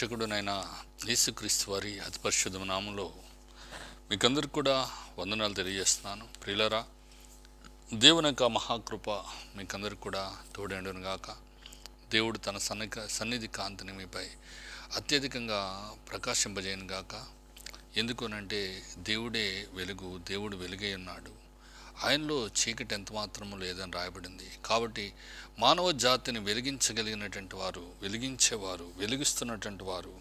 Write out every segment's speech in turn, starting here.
రక్షకుడునైన యేసుక్రీస్తు వారి అతి పరిశుద్ధ నామంలో మీకందరికి కూడా వందనాలు తెలియజేస్తున్నాను. ప్రియులరా దేవుని యొక్క మహాకృప మీకందరికి కూడా తోడేండును గాక. దేవుడు తన సన్నిక సన్నిధి కాంతిని మీపై అత్యధికంగా ప్రకాశింపజేయను గాక. ఎందుకునంటే దేవుడే వెలుగు దేవుడు వెలుగై ఉన్నాడు. ఆయనలో చీకటి ఎంత మాత్రము లేదని రాయబడింది. కాబట్టి మానవ జాతిని వెలిగించగలిగినటువంటి వారు వెలిగించేవారు వెలిగిస్తున్నటువంటి వారు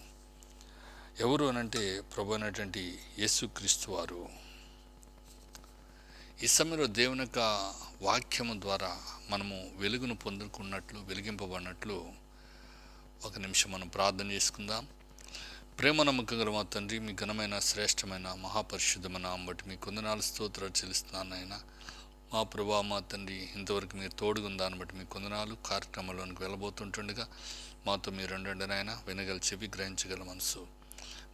ఎవరు అనంటే ప్రభు అయినటువంటి యేసుక్రీస్తు వారు. ఈ సమయంలో దేవుని యొక్క వాక్యము ద్వారా మనము వెలుగును పొందుకున్నట్లు వెలిగింపబడినట్లు ఒక నిమిషం మనం ప్రార్థన చేసుకుందాం. ప్రేమ నమ్మకం గల మా తండ్రి మీ ఘనమైన శ్రేష్టమైన మహాపరిశుద్ధమైన అంబటి మీ కొందనాలు స్తోత్రాలు చెల్లిస్తున్నానైనా మా ప్రభా మా తండ్రి ఇంతవరకు మీరు తోడుగున్న దాన్ని బట్టి మీ కొందనాలు కార్యక్రమంలోనికి వెళ్ళబోతుంటుండగా మాతో మీరు ఉండండి వినగల చెవి గ్రహించగల మనసు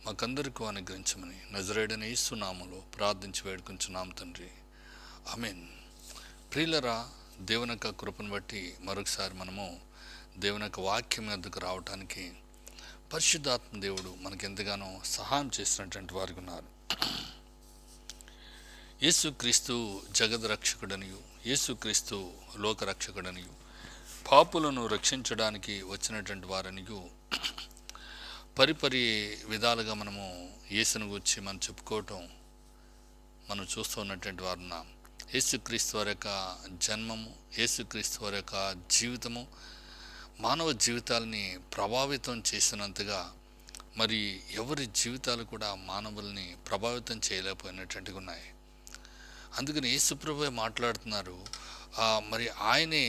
మాకందరికీ అనుగ్రహించమని నజరేడని ఇస్తున్నాములో ప్రార్థించి వేడుకుంటున్నాం తండ్రి. ఆమెన్. ప్రియులరా దేవుని యొక్క కృపను బట్టి మరొకసారి మనము దేవుని యొక్క వాక్యం ఎద్దుకు రావటానికి పరిశుద్ధాత్మ దేవుడు మనకెంతగానో సహాయం చేసినటువంటి వారికి ఉన్నారు. యేసుక్రీస్తు జగద్రక్షకుడనియు యేసుక్రీస్తు లోకరక్షకుడనియు పాపులను రక్షించడానికి వచ్చినటువంటి వారనియు పరిపరి విధాలుగా మనము యేసును గురించి మనం చెప్పుకోవటం మనం చూస్తూ ఉన్నటువంటి వారున్నాం. యేసుక్రీస్తు వారి యొక్క జన్మము యేసుక్రీస్తు వారి యొక్క జీవితము మానవ జీవితాలని ప్రభావితం చేసినంతగా మరి ఎవరి జీవితాలు కూడా మానవుల్ని ప్రభావితం చేయలేకపోయినట్టుగా ఉన్నాయి. అందుకని యేసుప్రభు మాట్లాడుతున్నారు మరి ఆయనే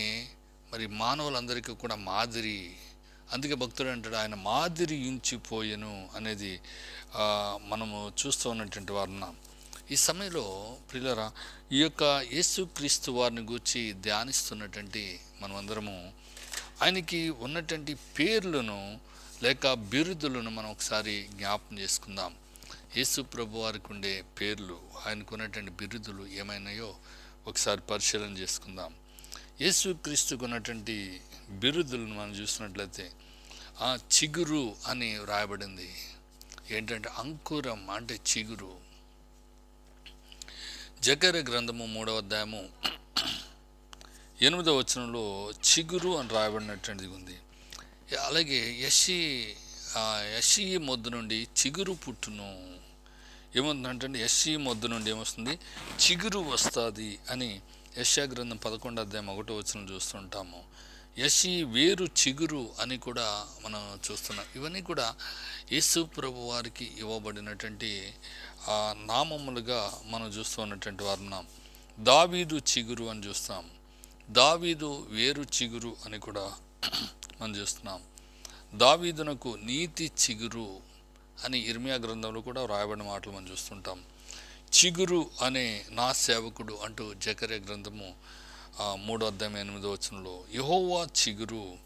మరి మానవులందరికీ కూడా మాదిరి అందుకే భక్తుడు అంటాడు ఆయన మాదిరి ఇంచిపోయెను అనేది మనము చూస్తూ ఉన్నటువంటి వారు ఉన్నాం. ఈ సమయంలో ప్రియులరా ఈ యొక్క యేసుక్రీస్తు వారిని గూర్చి ధ్యానిస్తున్నటువంటి మనమందరము ఆయనకి ఉన్నటువంటి పేర్లను లేక బిరుదులను మనం ఒకసారి జ్ఞాపం చేసుకుందాం. యేసు ప్రభు వారికి ఉండే పేర్లు ఆయనకు ఉన్నటువంటి బిరుదులు ఏమైనాయో ఒకసారి పరిశీలన చేసుకుందాం. యేసు క్రీస్తుకు ఉన్నటువంటి బిరుదులను మనం చూసినట్లయితే ఆ చిగురు అని రాయబడింది. ఏంటంటే అంకురం అంటే చిగురు. జకర గ్రంథము మూడవ అధ్యాయము ఎనిమిదో వచనంలో చిగురు అని రాయబడినటువంటిది ఉంది. అలాగే యషి ఆ యషి మొద్దు నుండి చిగురు పుట్టును. ఏముందంటే యషి మొద్దు నుండి ఏమొస్తుంది? చిగురు వస్తుంది అని యశా గ్రంథం పదకొండు అధ్యాయం ఒకటో వచనం చూస్తుంటాము. యశి వేరు చిగురు అని కూడా మనం చూస్తున్నాం. ఇవన్నీ కూడా యేసు ప్రభు వారికి ఇవ్వబడినటువంటి ఆ నామములుగా మనం చూస్తూ ఉన్నటువంటి వారు ఉన్నాం దావీదు చిగురు అని చూస్తాం. దావీదు వేరు చిగురు అని కూడా మనం చూస్తున్నాం. దావీదునకు నీతి చిగురు అని ఇర్మియా గ్రంథంలో కూడా రాయబడిన మాటలు మనం చూస్తుంటాం. చిగురు అనే నా సేవకుడు అంటూ జకరే గ్రంథము ఆ, మూడో అధ్యాయం ఎనిమిదో వచనంలో యహోవా చిగురు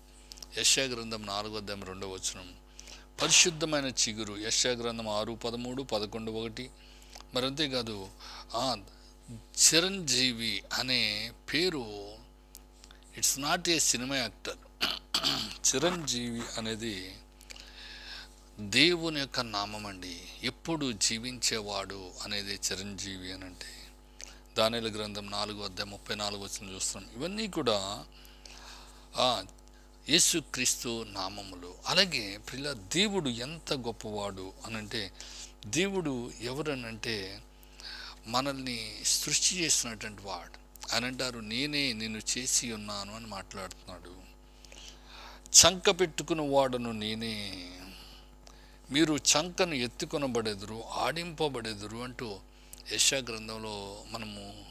యశా గ్రంథం నాలుగో అధ్యాయం రెండో వచనం. పరిశుద్ధమైన చిగురు యశా గ్రంథం ఆరు పదమూడు పదకొండు ఒకటి. మరి అంతేకాదు చిరంజీవి అనే పేరు it's not a cinema actor Chiranjeevi అనేది దేవుని యొక్క నామం అండి. ఎప్పుడు జీవించేవాడు అనేది చిరంజీవి అని అంటే. దానిల గ్రంథం నాలుగు వద్ద ముప్పై నాలుగు వచ్చిన చూస్తున్నాం. ఇవన్నీ కూడా ఆ, యేసుక్రీస్తు నామములు. అలాగే పిల్ల దేవుడు ఎంత గొప్పవాడు అనంటే దేవుడు ఎవరనంటే మనల్ని సృష్టి చేసినటువంటి వాడు. అని అంటారు. నేనే నిన్ను చేసి ఉన్నాను అని మాట్లాడుతున్నాడు. చంక పెట్టుకుని వాడను నేనే. మీరు చంకను ఎత్తుకొనబడెదురు ఆడింపబడెదురు అంటూ యశా గ్రంథంలో మనము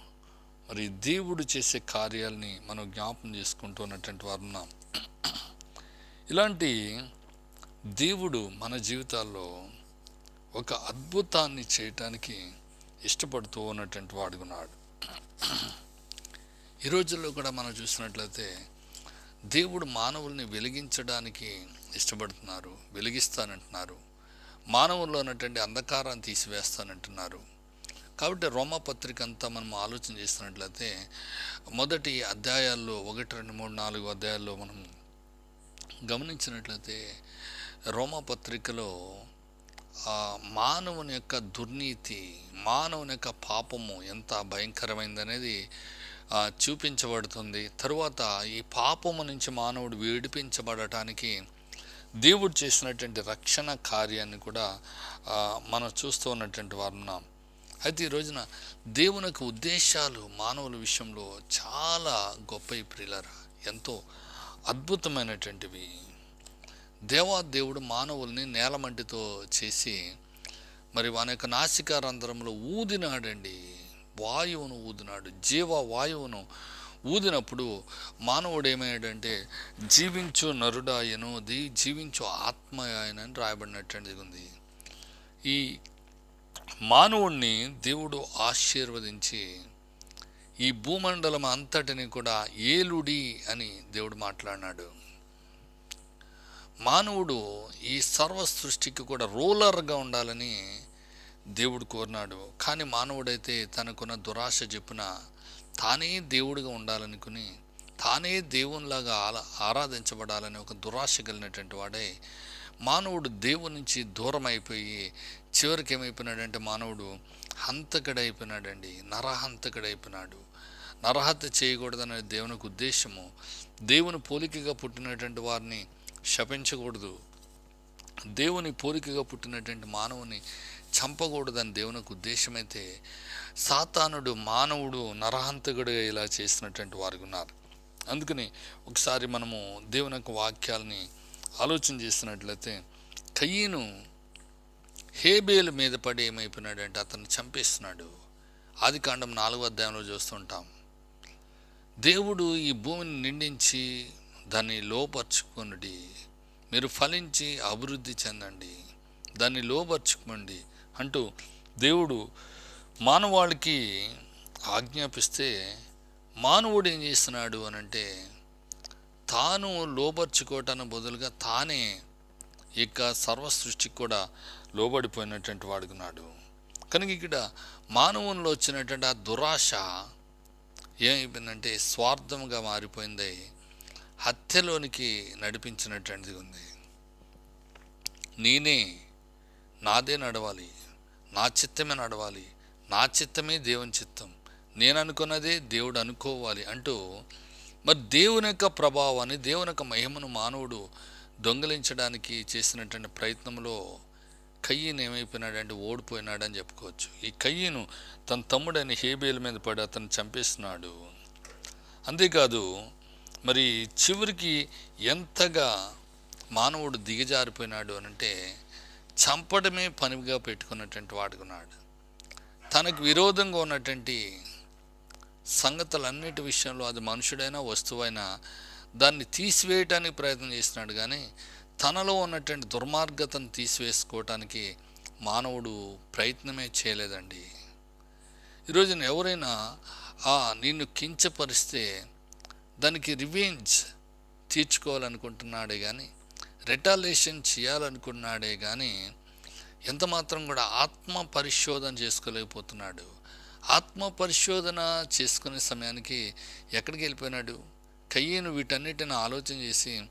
మరి దేవుడు చేసే కార్యాలని మనం జ్ఞాపం చేసుకుంటూ ఉన్నటువంటి వారు ఉన్నాం. ఇలాంటి దేవుడు మన జీవితాల్లో ఒక అద్భుతాన్ని చేయటానికి ఇష్టపడుతూ ఉన్నటువంటి వాడుకున్నాడు ఈ రోజుల్లో కూడా మనం చూసినట్లయితే దేవుడు మానవుల్ని వెలిగించడానికి ఇష్టపడుతున్నారు వెలిగిస్తానంటున్నారు. మానవుల్లో ఉన్నటువంటి అంధకారాన్ని తీసివేస్తానంటున్నారు. కాబట్టి రోమపత్రిక అంతా మనం ఆలోచన చేస్తున్నట్లయితే మొదటి అధ్యాయాల్లో ఒకటి రెండు మూడు నాలుగు అధ్యాయాల్లో మనం గమనించినట్లయితే రోమపత్రికలో పత్రికలో మానవుని యొక్క దుర్నీతి మానవుని యొక్క పాపము ఎంత భయంకరమైందనేది చూపించబడుతుంది. తరువాత ఈ పాపము నుంచి మానవుడు విడిపించబడటానికి దేవుడు చేసినటువంటి రక్షణ కార్యాన్ని కూడా మనం చూస్తూ ఉన్నటువంటి వారున్నాం అయితే ఈ రోజున దేవునికి ఉద్దేశాలు మానవుల విషయంలో చాలా గొప్ప ప్రియులరా. ఎంతో అద్భుతమైనటువంటివి. దేవా దేవుడు మానవుల్ని నేలమంటితో చేసి మరి వాని యొక్క నాసికారంధ్రంలో ఊదినాడండి. వాయువును ఊదినాడు. జీవ వాయువును ఊదినప్పుడు మానవుడు ఏమయ్యాడంటే జీవించు నరుడాయను ది జీవించు ఆత్మయాయన అని రాయబడినటువంటిది ఉంది ఈ మానవుణ్ణి దేవుడు ఆశీర్వదించి ఈ భూమండలం అంతటిని కూడా ఏలుడి అని దేవుడు మాట్లాడినాడు. మానవుడు ఈ సర్వ సృష్టికి కూడా రూలర్గా ఉండాలని దేవుడు కోరినాడు. కానీ మానవుడైతే తనకున్న దురాశ చెప్పున తానే దేవుడిగా ఉండాలనుకుని తానే దేవునిలాగా ఆలా ఆరాధించబడాలని ఒక దురాశ కలిగినటువంటి వాడే. మానవుడు దేవుని నుంచి దూరం అయిపోయి చివరికి ఏమైపోయినాడంటే మానవుడు హంతకుడైపోయినాడండి. నరహంతకుడైపోయినాడు. నరహత్య చేయకూడదనే దేవునికి ఉద్దేశము. దేవుని పోలికగా పుట్టినటువంటి వారిని శపించకూడదు. దేవుని పోలికగా పుట్టినటువంటి మానవుని చంపకూడదని దేవునికి ఉద్దేశమైతే సాతానుడు మానవుడు నరహంతకుడుగా ఇలా చేసినటువంటి వారు ఉన్నారు. అందుకని ఒకసారి మనము దేవుని యొక్క వాక్యాలని ఆలోచన చేసినట్లయితే కయ్యను హేబేలు మీద పడి ఏమైపోయినాడంటే అతను చంపేస్తున్నాడు. ఆది కాండం నాలుగో అధ్యాయంలో చూస్తుంటాం. దేవుడు ఈ భూమిని నిండించి దాన్ని లోపరుచుకొనుడి మీరు ఫలించి అభివృద్ధి చెందండి. దాన్ని లోపరుచుకోండి అంటూ దేవుడు మానవాళికి ఆజ్ఞాపిస్తే మానవుడు ఏం చేస్తున్నాడు అని అంటే తాను లోపరుచుకోవటానికి బదులుగా తానే ఇక సర్వ సృష్టికి కూడా లోబడిపోయినటువంటి వాడుకున్నాడు కనుక ఇక్కడ మానవునిలో వచ్చినటువంటి ఆ దురాశ ఏమైపోయిందంటే స్వార్థంగా మారిపోయింది. హత్యలోనికి నడిపించినటువంటిది ఉంది. నేనే నాదే నడవాలి. నా చిత్తమే నడవాలి నా చిత్తమే దేవుని చిత్తం. నేను అనుకున్నదే దేవుడు అనుకోవాలి అంటూ మరి దేవుని యొక్క ప్రభావాన్ని దేవుని యొక్క మహిమను మానవుడు దొంగిలించడానికి చేసినటువంటి ప్రయత్నంలో కయ్యను ఏమైపోయినాడంటే ఓడిపోయినాడని చెప్పుకోవచ్చు. ఈ కయ్యను తన తమ్ముడైన హేబేల మీద పడి అతను చంపేస్తున్నాడు అంతేకాదు మరి చివరికి ఎంతగా మానవుడు దిగజారిపోయినాడు అనంటే చంపడమే పనిగా పెట్టుకున్నటువంటి వాడుకున్నాడు తనకు విరోధంగా ఉన్నటువంటి సంగతులన్నిటి విషయంలో అది మనుషుడైనా వస్తువైనా దాన్ని తీసివేయటానికి ప్రయత్నం చేసినాడు కానీ తనలో ఉన్నటువంటి దుర్మార్గతను తీసివేసుకోవటానికి మానవుడు ప్రయత్నమే చేయలేదండి. ఈరోజు ఎవరైనా ఆ నిన్ను కించపరిస్తే దానికి రివెంజ్ తీర్చుకోవాలనుకుంటున్నాడే కానీ రిటాలేషన్ చేయాలనుకున్నాడే కానీ ఎంత మాత్రం కూడా ఆత్మ పరిశోధన చేసుకోలేకపోతున్నాడు. ఆత్మ పరిశోధన చేసుకునే సమయానికి ఎక్కడికి వెళ్ళిపోయినాడు? కయ్యను వీటన్నిటిని ఆలోచన చేసి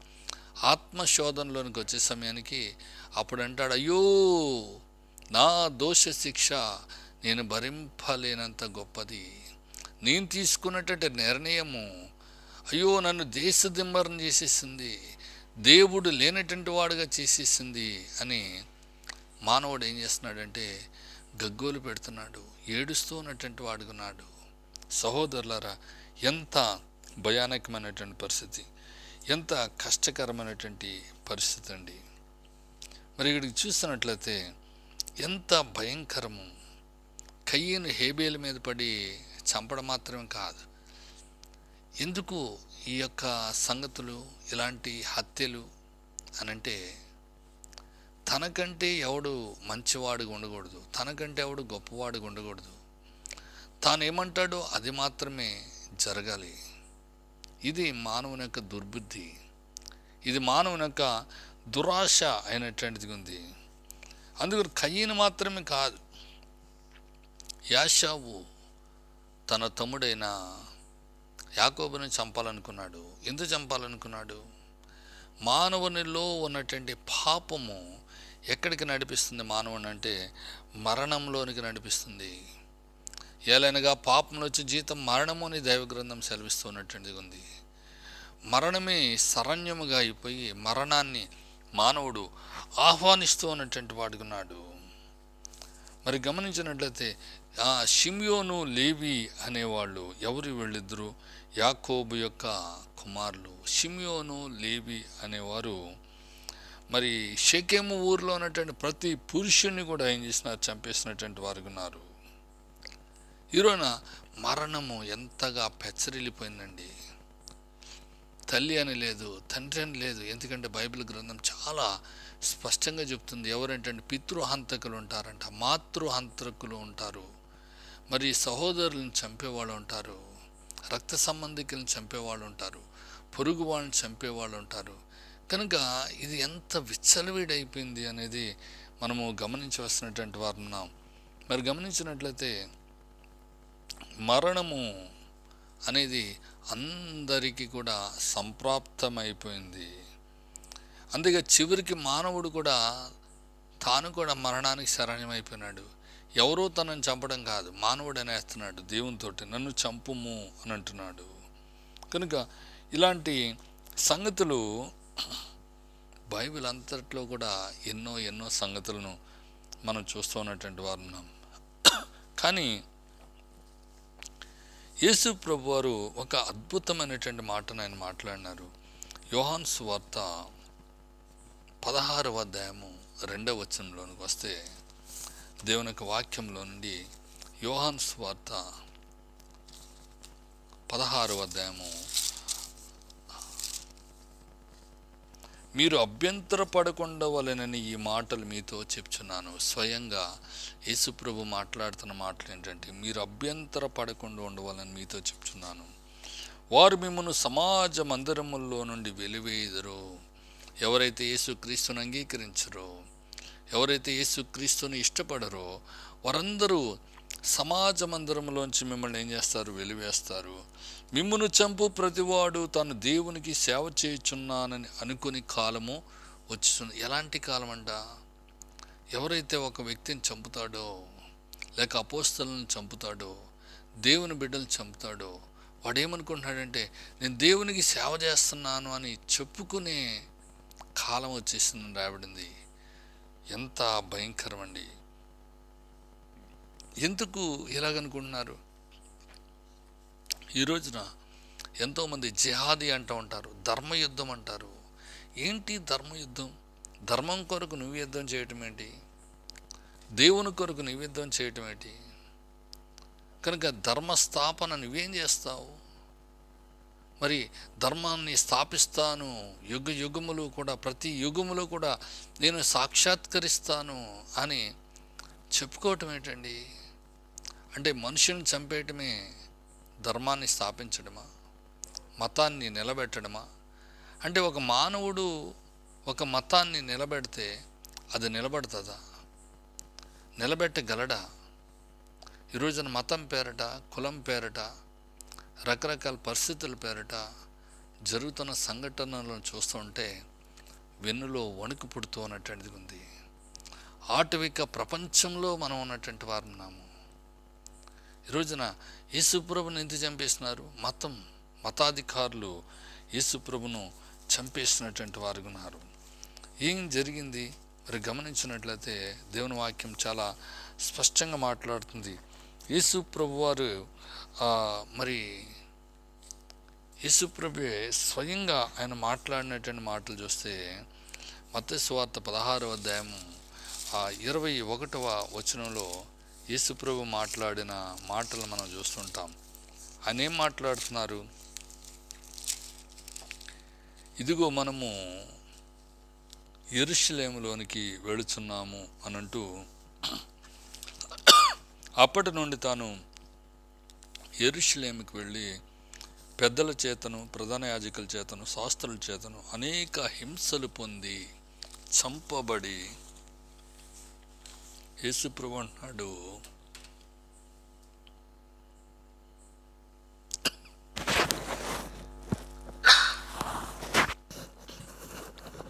ఆత్మశోధనలోనికి వచ్చే సమయానికి అప్పుడు అంటాడు అయ్యో నా దోష శిక్ష నేను భరింపలేనంత గొప్పది. నేను తీసుకున్నటువంటి నిర్ణయము అయ్యో నన్ను దేశదిమ్మరణ చేసేసింది. దేవుడు లేనటువంటి వాడుగా చేసేసింది అని మానవుడు ఏం చేస్తున్నాడంటే గగ్గోలు పెడుతున్నాడు ఏడుస్తూ ఉన్నటువంటి వాడుకున్నాడు సహోదరులారా ఎంత భయానకమైనటువంటి పరిస్థితి ఎంత కష్టకరమైనటువంటి పరిస్థితి అండి. మరి ఇక్కడికి చూస్తున్నట్లయితే ఎంత భయంకరము. కయ్యను హేబేల మీద పడి చంపడం మాత్రమే కాదు. ఎందుకు ఈ యొక్క సంగతులు ఇలాంటి హత్యలు అనంటే తనకంటే ఎవడు మంచివాడు ఉండకూడదు తనకంటే ఎవడు గొప్పవాడు ఉండకూడదు. తాను ఏమంటాడో అది మాత్రమే జరగాలి. ఇది మానవుని యొక్క దుర్బుద్ధి. ఇది మానవుని యొక్క దురాశ అయినటువంటిది ఉంది. అందుకని కయ్యను మాత్రమే కాదు యాషావు తన తమ్ముడైన యాకోబుని చంపాలనుకున్నాడు. ఎందుకు చంపాలనుకున్నాడు? మానవునిలో ఉన్నటువంటి పాపము ఎక్కడికి నడిపిస్తుంది మానవుని అంటే? మరణంలోనికి నడిపిస్తుంది. ఏలైనగా పాపంలో వచ్చి జీతం మరణము అని దైవ గ్రంథం సెలవిస్తున్నటువంటిది ఉంది. మరణమే శరణ్యముగా అయిపోయి మరణాన్ని మానవుడు ఆహ్వానిస్తూ ఉన్నటువంటి వాడుకున్నాడు మరి గమనించినట్లయితే ఆ షిమ్యోను లేవి అనేవాళ్ళు ఎవరు వీళ్ళిద్దరూ? యాకోబు యొక్క కుమారులు షిమియోను లేవి అనేవారు. మరి షకేము ఊర్లో ఉన్నటువంటి ప్రతి పురుషుణ్ణి కూడా ఏం చేసినారు? చంపేసినటువంటి వారు ఉన్నారు. ఈరోజున మరణము ఎంతగా పెచ్చరిల్లిపోయిందండి. తల్లి అని లేదు తండ్రి అని లేదు ఎందుకంటే బైబిల్ గ్రంథం చాలా స్పష్టంగా చెప్తుంది. ఎవరంటే పితృహంతకులు ఉంటారంట మాతృహంతకులు ఉంటారు. మరి సహోదరులను చంపేవాళ్ళు ఉంటారు. రక్త సంబంధికులను చంపేవాళ్ళు ఉంటారు పొరుగు వాళ్ళని చంపేవాళ్ళు ఉంటారు. కనుక ఇది ఎంత విచ్చలవిడైపోయింది అనేది మనము గమనించవలసినటువంటి వారు ఉన్నాం. మరి గమనించినట్లయితే మరణము అనేది అందరికీ కూడా సంప్రాప్తమైపోయింది. అందుకే చివరికి మానవుడు కూడా తాను కూడా మరణానికి శరణ్యమైపోయినాడు. ఎవరో తనని చంపడం కాదు. మానవుడు అనేస్తున్నాడు దేవునితోటి నన్ను చంపుము అని అంటున్నాడు. కనుక ఇలాంటి సంగతులు బైబిల్ అంతట్లో కూడా ఎన్నో ఎన్నో సంగతులను మనం చూస్తూ ఉన్నటువంటి వారు ఉన్నాం. కానీ యేసు ప్రభు వారు ఒక అద్భుతమైనటువంటి మాటను ఆయన మాట్లాడినారు. యోహాన్స్ వార్త పదహారవ అధ్యాయము రెండవ వచనంలోనికి వస్తే దేవుని యొక్క వాక్యంలో నుండి యోహాన్ స్వార్త పదహారు అధ్యాయము. మీరు అభ్యంతర పడకుండా వలనని ఈ మాటలు మీతో చెప్తున్నాను స్వయంగా యేసుప్రభు మాట్లాడుతున్న మాటలు ఏంటంటే మీరు అభ్యంతర పడకుండా ఉండవాలని మీతో చెప్తున్నాను వారు మిమ్మల్ని సమాజ మందిరముల్లో నుండి వెలివేయుదరో. ఎవరైతే యేసుక్రీస్తుని అంగీకరించరో ఎవరైతే యేసుక్రీస్తుని ఇష్టపడరో వారందరూ సమాజ మందిరంలోంచి మిమ్మల్ని ఏం చేస్తారు? వెలివేస్తారు. మిమ్మును చంపు ప్రతివాడు తాను దేవునికి సేవ చేయుచున్నానని అనుకుని కాలము వచ్చుతుంది ఎలాంటి కాలం అంట ఎవరైతే ఒక వ్యక్తిని చంపుతాడో లేక అపోస్తలను చంపుతాడో దేవుని బిడ్డలు చంపుతాడో వాడేమనుకుంటున్నాడంటే నేను దేవునికి సేవ చేస్తున్నాను అని చెప్పుకునే కాలం వచ్చేసిందని రాబడింది ఎంత భయంకరం అండి ఎందుకు ఇలాగనుకుంటున్నారు? ఈ రోజున ఎంతోమంది జిహాదీ అంటూ ఉంటారు ధర్మయుద్ధం అంటారు. ఏంటి ధర్మయుద్ధం? ధర్మం కొరకు నువ్వు యుద్ధం చేయటం ఏంటి? దేవుని కొరకు నువ్వు యుద్ధం చేయటం ఏంటి? కనుక ధర్మస్థాపన నువ్వేం చేస్తావు? మరి ధర్మాన్ని స్థాపిస్తాను యుగ యుగములు కూడా ప్రతి యుగములో కూడా నేను సాక్షాత్కరిస్తాను అని చెప్పుకోవటం ఏంటండి? అంటే మనుషుని చంపేయటమే ధర్మాన్ని స్థాపించడమా? మతాన్ని నిలబెట్టడమా? అంటే ఒక మానవుడు ఒక మతాన్ని నిలబెడితే అది నిలబడుతుందా? నిలబెట్టగలడా? ఈ రోజున మతం పేరట కులం పేరట రకరకాల పరిస్థితుల పేరిట జరుగుతున్న సంఘటనలను చూస్తుంటే వెన్నులో వణుకు పుడుతూ ఉన్నటువంటిది ఉంది. ఆటవిక ప్రపంచంలో మనం ఉన్నటువంటి వారు ఉన్నాము ఈరోజున రోజున యేసుప్రభుని ఎందుకు చంపేస్తున్నారు? మతం మతాధికారులు యేసుప్రభును చంపేసినటువంటి వారు ఉన్నారు. ఏం జరిగింది? మరి గమనించినట్లయితే దేవుని వాక్యం చాలా స్పష్టంగా మాట్లాడుతుంది. యేసు ప్రభు వారు మరి యేసుప్రభు స్వయంగా ఆయన మాట్లాడినటువంటి మాటలు చూస్తే మత్స్య సువార్త పదహారవ అధ్యాయం ఆ ఇరవై ఒకటవ వచనంలో యేసుప్రభు మాట్లాడిన మాటలు మనం చూస్తుంటాం. ఆయన ఏం మాట్లాడుతున్నారు? ఇదిగో మనము ఎరుషులేములోనికి వెళుచున్నాము అనంటూ అప్పటి నుండి తాను ఎరుషులేమికి వెళ్ళి పెద్దల చేతను ప్రధాన యాజకుల చేతను శాస్త్రుల చేతను అనేక హింసలు పొంది చంపబడి యేసుప్రభు అంటున్నాడు.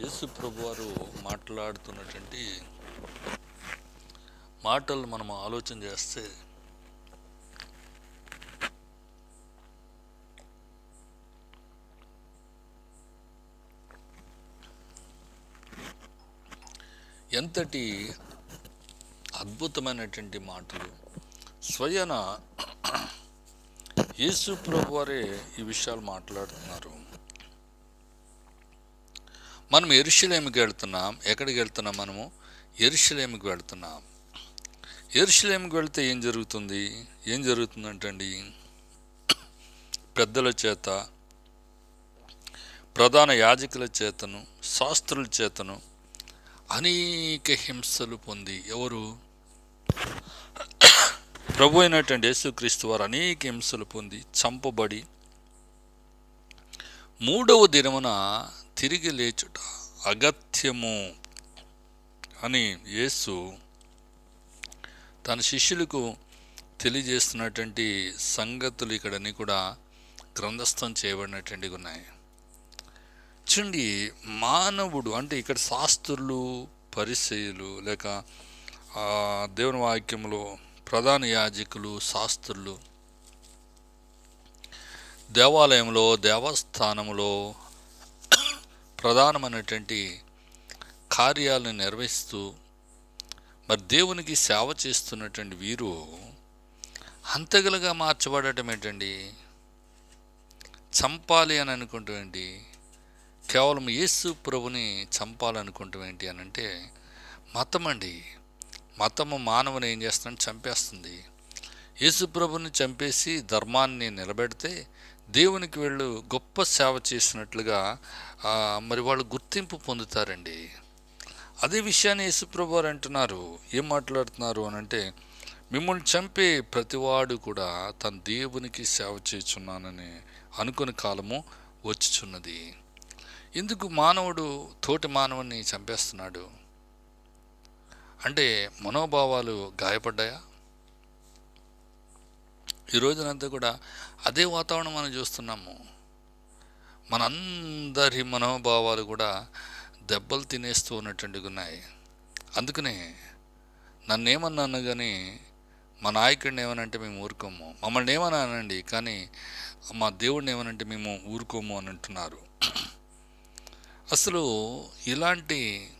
యేసుప్రభు వారు మాట్లాడుతున్నటువంటి మాటలు మనం ఆలోచన చేస్తే ఎంతటి అద్భుతమైనటువంటి మాటలు. స్వయన యేసు ప్రభు వారే ఈ విషయాలు మాట్లాడుతున్నారు. మనం ఎరుషులేమికి వెళ్తున్నాం. ఎక్కడికి వెళ్తున్నాం మనము? ఎరుషులేమికి వెళ్తున్నాం. ఎరుషులేమికి వెళ్తే ఏం జరుగుతుంది? ఏం జరుగుతుందంటండి? పెద్దల చేత ప్రధాన యాజకుల చేతను శాస్త్రుల చేతను అనేక హింసలు పొంది ఎవరు? ప్రభు అయినటువంటి యేసుక్రీస్తు వారు అనేక హింసలు పొంది చంపబడి మూడవ దినమున తిరిగి లేచుట అగత్యము అని యేసు తన శిష్యులకు తెలియజేస్తున్నటువంటి సంగతులు ఇక్కడని కూడా గ్రంథస్థం చేయబడినటువంటివి ఉన్నాయి చూడండి మానవుడు అంటే ఇక్కడ శాస్త్రులు పరిచయులు లేక దేవుని వాక్యంలో ప్రధాన యాజకులు శాస్త్రులు దేవాలయంలో దేవస్థానంలో ప్రధానమైనటువంటి కార్యాలను నిర్వహిస్తూ మరి దేవునికి సేవ చేస్తున్నటువంటి వీరు హంతకులుగా మార్చబడటం ఏంటండి? చంపాలి అని అనుకుంటాం కేవలం యేసు ప్రభుని చంపాలనుకుంటాం ఏంటి అని అంటే మతం అండి. మతము మానవుని ఏం చేస్తుందని చంపేస్తుంది. యేసు ప్రభుని చంపేసి ధర్మాన్ని నిలబెడితే దేవునికి వీళ్ళు గొప్ప సేవ చేసినట్లుగా మరి వాళ్ళు గుర్తింపు పొందుతారండి. అదే విషయాన్ని యేసుప్రభు వారు అంటున్నారు. ఏం మాట్లాడుతున్నారు అని అంటే మిమ్మల్ని చంపే ప్రతివాడు కూడా తన దేవునికి సేవ చేస్తున్నానని అనుకుని కాలము వచ్చుచున్నది. ఎందుకు మానవుడు తోటి మానవుని చంపేస్తున్నాడు? అంటే మనోభావాలు గాయపడ్డాయా? ఈ రోజునంతా కూడా అదే వాతావరణం మనం చూస్తున్నాము. మనందరి మనోభావాలు కూడా దెబ్బలు తినేస్తూ ఉన్నటువంటివి ఉన్నాయి. అందుకనే నన్నేమన్నాను కానీ మా నాయకుడిని ఏమనంటే మేము ఊరుకోము. మమ్మల్ని ఏమన్నానండి? కానీ మా దేవుడిని ఏమనంటే మేము ఊరుకోము అని అంటున్నారు అసలు ఇలాంటి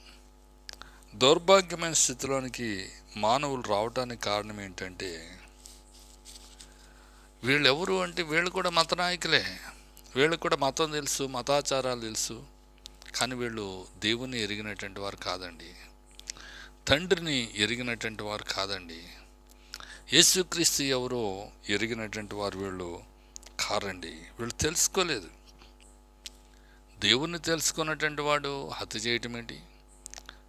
దౌర్భాగ్యమైన స్థితిలోనికి మానవులు రావడానికి కారణం ఏంటంటే వీళ్ళెవరు అంటే వీళ్ళు కూడా మత నాయకులే. వీళ్ళు కూడా మతం తెలుసు మతాచారాలు తెలుసు. కానీ వీళ్ళు దేవుని ఎరిగినటువంటి వారు కాదండి. తండ్రిని ఎరిగినటువంటి వారు కాదండి. యేసుక్రీస్తు ఎవరో ఎరిగినటువంటి వారు వీళ్ళు కారండి. వీళ్ళు తెలుసుకోలేదు. దేవుణ్ణి తెలుసుకున్నటువంటి వాడు హత్య చేయటం ఏంటి?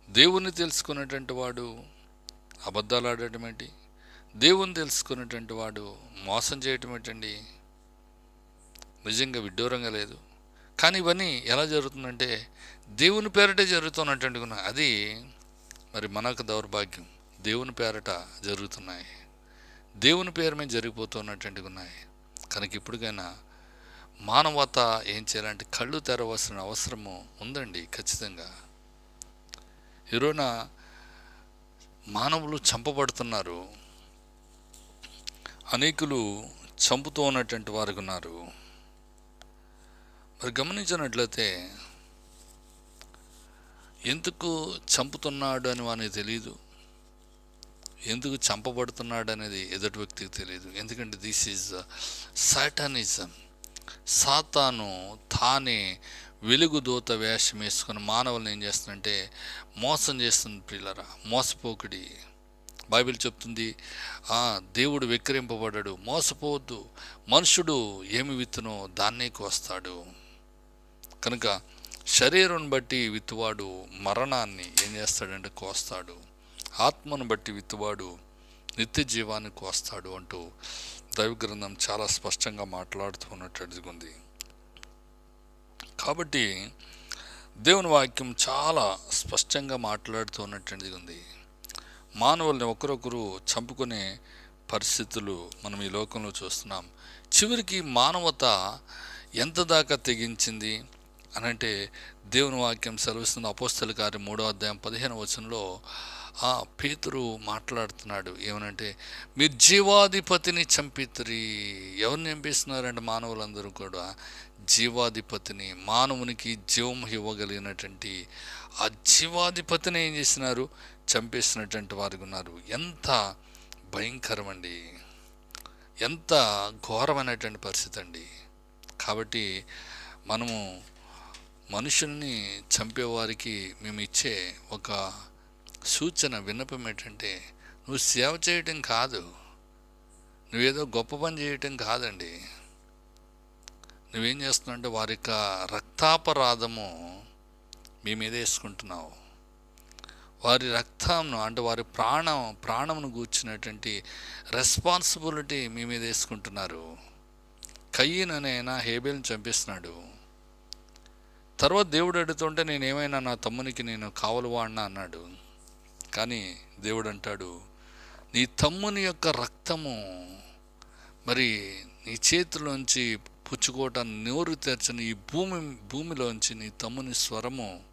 దేవుణ్ణి తెలుసుకున్నటువంటి వాడు అబద్ధాలు ఆడటం ఏంటి? దేవుని తెలుసుకున్నటువంటి వాడు మోసం చేయటం ఏంటండి? నిజంగా విడ్డూరంగా లేదు. కానీ ఇవన్నీ ఎలా జరుగుతుందంటే దేవుని పేరటే జరుగుతున్నటువంటి అది మరి మనకు దౌర్భాగ్యం. దేవుని పేరట జరుగుతున్నాయి. దేవుని పేరు మీద జరిగిపోతున్నటువంటి ఉన్నాయి కనుక ఇప్పటికైనా మానవత ఏం చేయాలంటే కళ్ళు తెరవలసిన అవసరము ఉందండి ఖచ్చితంగా. ఈరోజున మానవులు చంపబడుతున్నారు. అనేకులు చంపుతూ ఉన్నటువంటి వారు ఉన్నారు. మరి గమనించినట్లయితే ఎందుకు చంపుతున్నాడు అని వానికి తెలియదు ఎందుకు చంపబడుతున్నాడు అనేది ఎదుటి వ్యక్తికి తెలియదు ఎందుకంటే దిస్ ఈజ్ సాటానిజం. సాతాను తానే వెలుగుదూత వేషం వేసుకుని మానవులను ఏం చేస్తుందంటే మోసం చేస్తుంది పిల్లరా. మోసపోకుడి. బైబిల్ చెప్తుంది "ఆ, దేవుడు వెక్కిరింపబడ్డాడు. మోసపోవద్దు. మనుషుడు ఏమి విత్తునో దాన్నే కోస్తాడు. కనుక శరీరం బట్టి విత్తువాడు మరణాన్ని ఏం చేస్తాడంటే కోస్తాడు. ఆత్మను బట్టి విత్తువాడు నిత్య జీవాన్ని కోస్తాడు అంటూ దైవ గ్రంథం చాలా స్పష్టంగా మాట్లాడుతూ ఉన్నట్టుగా ఉంది. కాబట్టి దేవుని వాక్యం చాలా స్పష్టంగా మాట్లాడుతూ ఉన్నటువంటిది ఉంది. మానవుల్ని ఒకరొకరు చంపుకునే పరిస్థితులు మనం ఈ లోకంలో చూస్తున్నాం. చివరికి మానవత ఎంత దాకా తెగించింది అనంటే దేవుని వాక్యం సెలవిస్తున్న అపోస్తల గారి మూడో అధ్యాయం పదిహేను వచనంలో పేతురు మాట్లాడుతున్నాడు ఏమనంటే మీరు జీవాధిపతిని చంపితిరి. ఎవరిని చంపిస్తున్నారంటే మానవులందరూ కూడా? జీవాధిపతిని మానవునికి జీవం ఇవ్వగలిగినటువంటి ఆ జీవాధిపతిని ఏం చేసినారు? చంపేసినటువంటి వారు ఉన్నారు. ఎంత భయంకరమండి. ఎంత ఘోరమైనటువంటి పరిస్థితి అండి. కాబట్టి మనము మనుషుల్ని చంపేవారికి మేము ఇచ్చే ఒక సూచన విన్నపం ఏంటంటే నువ్వు సేవ చేయటం కాదు. నువ్వేదో గొప్ప పని చేయటం కాదండి. నువ్వేం చేస్తున్నావు అంటే వారి యొక్క రక్తాపరాధము మీ మీద వేసుకుంటున్నావు. వారి రక్తంను అంటే వారి ప్రాణం ప్రాణమును గూర్చినటువంటి రెస్పాన్సిబిలిటీ మీ మీద వేసుకుంటున్నారు. కయ్యన్ అనే హేబేల్ని చంపిస్తున్నాడు. తర్వాత దేవుడు అడుగుతుంటే నేను ఏమైనా నా తమ్మునికి నేను కావలు వాడినా అన్నాడు. కానీ దేవుడు అంటాడు నీ తమ్ముని యొక్క రక్తము మరి నీ చేతిలోంచి పుచ్చుకోవటాన్ని నోరు తెరచని ఈ భూమి భూమిలోంచి నీ తమ్ముని స్వరము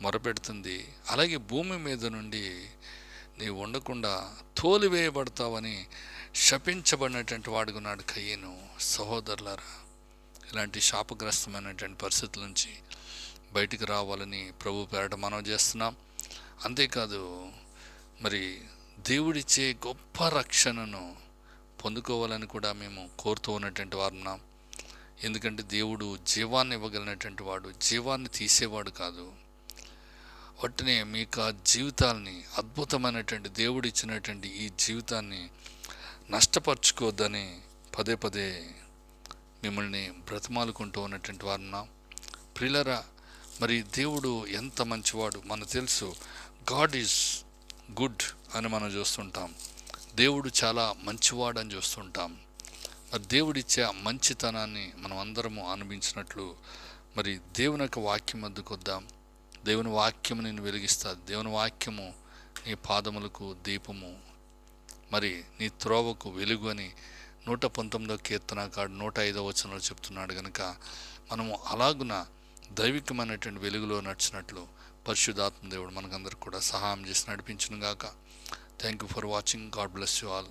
మొరపెడుతుంది. అలాగే భూమి మీద నుండి నీవు ఉండకుండా తోలివేయబడతావని శపించబడినటువంటి వాడుకున్నాడు కయ్యను సహోదరులారా. ఇలాంటి శాపగ్రస్తమైనటువంటి పరిస్థితుల నుంచి బయటికి రావాలని ప్రభు పేరట మనం చేస్తున్నాం. అంతేకాదు మరి దేవుడిచ్చే గొప్ప రక్షణను పొందుకోవాలని కూడా మేము కోరుతూ ఉన్నటువంటి వారున్నాం ఎందుకంటే దేవుడు జీవాన్ని ఇవ్వగలిగినటువంటి వాడు జీవాన్ని తీసేవాడు కాదు. వాటినే మీకు ఆ జీవితాల్ని అద్భుతమైనటువంటి దేవుడు ఇచ్చినటువంటి ఈ జీవితాన్ని నష్టపరుచుకోవద్దని పదే పదే మిమ్మల్ని బ్రతిమాలుకుంటూ ఉన్నటువంటి వారున్నాం ప్రిలరా మరి దేవుడు ఎంత మంచివాడు? మనకు తెలుసు గాడ్ ఈజ్ గుడ్ అని మనం చూస్తుంటాం. దేవుడు చాలా మంచివాడు అని చూస్తుంటాం. మరి దేవుడిచ్చే మంచితనాన్ని మనం అందరము అనుభవించినట్లు మరి దేవుని యొక్క వాక్యం వద్దకొద్దాం దేవుని వాక్యము నేను వెలిగిస్తా. దేవుని వాక్యము నీ పాదములకు దీపము. మరి నీ త్రోవకు వెలుగు అని నూట పంతొమ్మిదో కీర్తనకాడు నూట ఐదో వచనంలో చెప్తున్నాడు కనుక మనము అలాగున దైవికమైనటువంటి వెలుగులో నడిచినట్లు పరిశుద్ధాత్మ దేవుడు మనకందరికి కూడా సహాయం చేసి నడిపించును గాక thank you for watching God bless you all